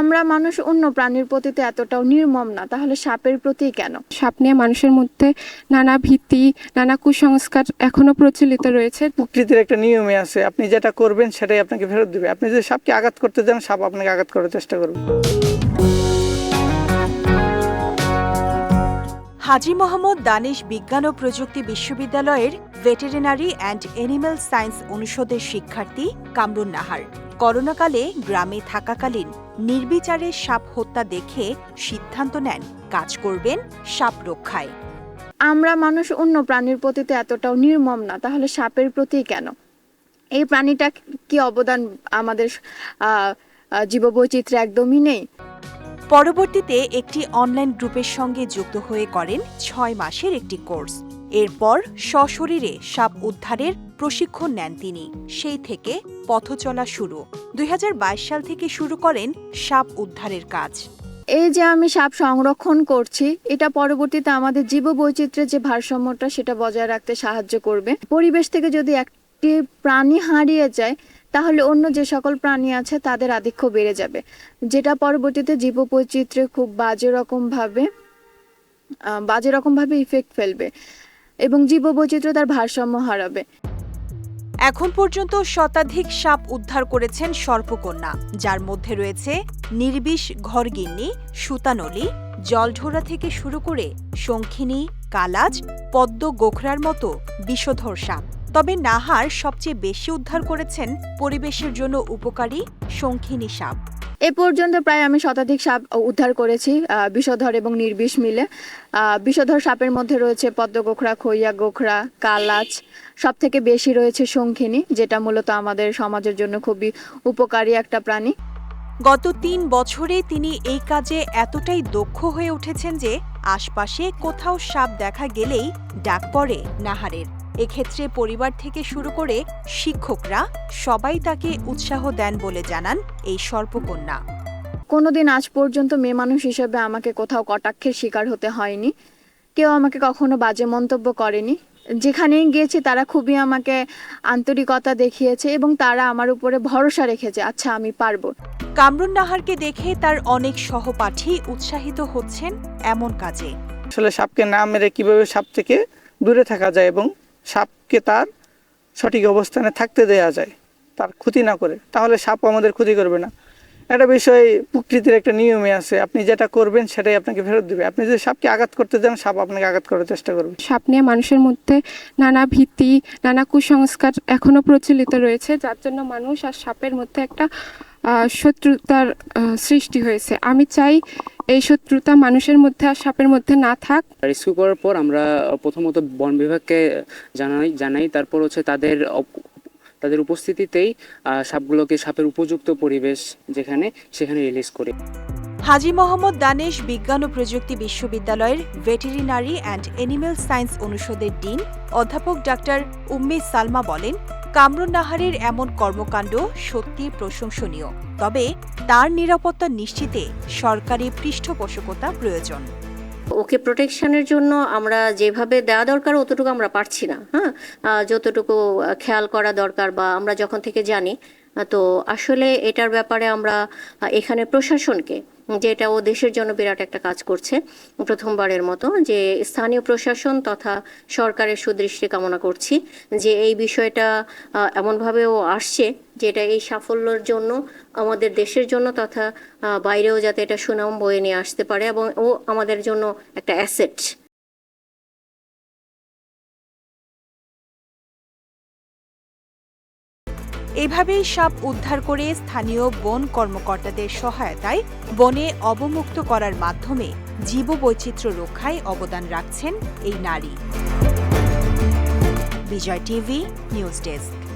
আমরা মানুষ অন্য প্রাণীর প্রতি তো এতটাও নির্মম না তাহলে সাপের প্রতি কেন? সাপ নিয়ে মানুষের মধ্যে নানা ভীতি নানা কুসংস্কার এখনও প্রচলিত রয়েছে। প্রকৃতির একটা নিয়মে আছে আপনি যেটা করবেন সেটাই আপনাকে ফেরত দিবে। আপনি যদি সাপকে আঘাত করতে যান সাপ আপনাকে আঘাত করার চেষ্টা করবে। হাজি মোহাম্মদ দানিশ বিজ্ঞান ও প্রযুক্তি বিশ্ববিদ্যালয়ের ভেটেরিনারি অ্যান্ড এনিম্যাল সায়েন্স অনুষদের শিক্ষার্থী কামরুন নাহার। করোনাকালে গ্রামে থাকাকালীন নির্বিচারে সাপ হত্যা দেখে সিদ্ধান্ত নেন কাজ করবেন সাপ রক্ষায়। আমরা মানুষ অন্য প্রাণীর প্রতি তো এতটাও নির্মম না তাহলে সাপের প্রতি কেন? এই প্রাণীটা কি অবদান আমাদের জীববৈচিত্র্যে একদমই নেই? পরবর্তীতে একটি অনলাইন গ্রুপের সঙ্গে যুক্ত হয়ে করেন ছয় মাসের একটি কোর্স এরপর সশরীরে সাপ উদ্ধারের প্রশিক্ষণ নেন তিনি। সেই থেকে পথ চলা শুরু। দুই হাজার বাইশ সাল থেকে শুরু করেন সাপ উদ্ধারের কাজ। এই যে আমি সাপ সংরক্ষণ করছি, এটা পরবর্তীতে আমাদের জীববৈচিত্র্যের যে ভারসাম্যটা, সেটা বজায় রাখতে সাহায্য করবে। পরিবেশ থেকে যদি একটি প্রাণী হারিয়ে যায়, তাহলে অন্য যে সকল প্রাণী আছে, তাদের আধিক্য বেড়ে যাবে। যেটা পরবর্তীতে জীববৈচিত্র্যে খুব বাজে রকমভাবে বাজে রকমভাবে ইফেক্ট ফেলবে। এবং জীববৈচিত্র্য তার ভারসাম্য হারাবে। এখন পর্যন্ত শতাধিক সাপ উদ্ধার করেছেন সর্পকন্যা, যার মধ্যে রয়েছে নির্বিষ ঘরগিন্নি, সুতানলি, জলঢোরা থেকে শুরু করে শঙ্খিনী, কালাজ, পদ্ম গোখরার মতো বিষধর সাপ। তবে নাহার সবচেয়ে বেশি উদ্ধার করেছেন পরিবেশের জন্য উপকারী শঙ্খিনী সাপ। এ পর্যন্ত প্রায় আমি শতাধিক সাপ উদ্ধার করেছি বিষধর এবং নির্বিষ মিলে। বিষধর সাপের মধ্যে রয়েছে পদ্ম গোখরা খইয়া গোখরা, কালাচ সব থেকে বেশি রয়েছে শঙ্খিনী, যেটা মূলত আমাদের সমাজের জন্য খুবই উপকারী একটা প্রাণী। গত তিন বছরে তিনি এই কাজে এতটাই দক্ষ হয়ে উঠেছেন যে আশপাশে কোথাও সাপ দেখা গেলেই ডাক পড়ে নাহারের। এক্ষেত্রে পরিবার থেকে শুরু করে শিক্ষকরা সবাই তাকে উৎসাহ দেন বলে জানান এই সর্পকন্যা। কোনোদিন আজ পর্যন্ত মেয়ে মানুষ হিসেবে আমাকে কোথাও কটাক্ষের শিকার হতে হয়নি। কেউ আমাকে কখনো বাজে মন্তব্য করেনি। যেখানেই গিয়েছি তারা খুবই আমাকে আন্তরিকতা দেখিয়েছে এবং তারা আমার উপরে ভরসা রেখেছে আচ্ছা আমি পারব। কামরুন নাহারকে দেখে তার অনেক সহপাঠী উৎসাহিত হচ্ছেন এমন কাজে। আসলে সাপকে না মেরে কীভাবে সাপ থেকে দূরে থাকা যায় এবং সাপকে তার সঠিক অবস্থানে থাকতে দেয়া যায়, তার ক্ষতি না করে। তাহলে সাপ আমাদের ক্ষতি করবে না। একটা বিষয়, প্রকৃতির একটা নিয়মে আছে। আপনি যেটা করবেন সেটাই আপনাকে ফেরত দেবে। আপনি যদি সাপকে আঘাত করতে যান সাপ আপনাকে আঘাত করার চেষ্টা করবে। সাপ নিয়ে মানুষের মধ্যে নানা ভীতি, নানা কুসংস্কার এখনও প্রচলিত রয়েছে, যার জন্য মানুষ আর সাপের মধ্যে একটা শত্রুতার সৃষ্টি হয়েছে। আমি চাই এই শত্রুতা মানুষের মধ্যে আর সাপের মধ্যে না থাক। রেস্কিউ করার পর আমরা প্রথমত বন বিভাগকে জানাই জানাই তারপর হচ্ছে তাদের তাদের উপস্থিতিতেই আহ, সাপগুলোকে সাপের উপযুক্ত পরিবেশ যেখানে সেখানে রিলিজ করি। হাজি মোহাম্মদ দানেশ বিজ্ঞান ও প্রযুক্তি বিশ্ববিদ্যালয়ের ভেটেরিনারি অ্যান্ড এনিম্যাল সায়েন্স অনুষদের ডিন অধ্যাপক ডাক্তার উম্মে সালমা বলেন কামরুন নাহারের এমন কর্মকাণ্ড সত্যি প্রশংসনীয়, তবে তার নিরাপত্তা নিশ্চিতে সরকারি পৃষ্ঠপোষকতা প্রয়োজন। ওকে প্রোটেকশনের জন্য আমরা যেভাবে দেওয়া দরকার অতটুকু আমরা পারছি না হ্যাঁ? যতটুকু খেয়াল করা দরকার বা আমরা যখন থেকে জানি তো আসলে এটার ব্যাপারে আমরা এখানে প্রশাসনকে যে এটা ও দেশের জন্য বিরাট একটা কাজ করছে, প্রথমবারের মতো, যে স্থানীয় প্রশাসন তথা সরকারের সুদৃষ্টি কামনা করছি যে এই বিষয়টা এমনভাবে ও আসছে যেটা এই সাফল্যের জন্য, আমাদের দেশের জন্য তথা বাইরেও যাতে এটা সুনাম বয়ে নিয়ে আসতে পারে এবং ও আমাদের জন্য একটা অ্যাসেট। এভাবেই সাপ উদ্ধার করে স্থানীয় বন কর্মকর্তাদের সহায়তায় বনে অবমুক্ত করার মাধ্যমে জীববৈচিত্র্য রক্ষায় অবদান রাখছেন এই নারী। Bijoy TV, news desk.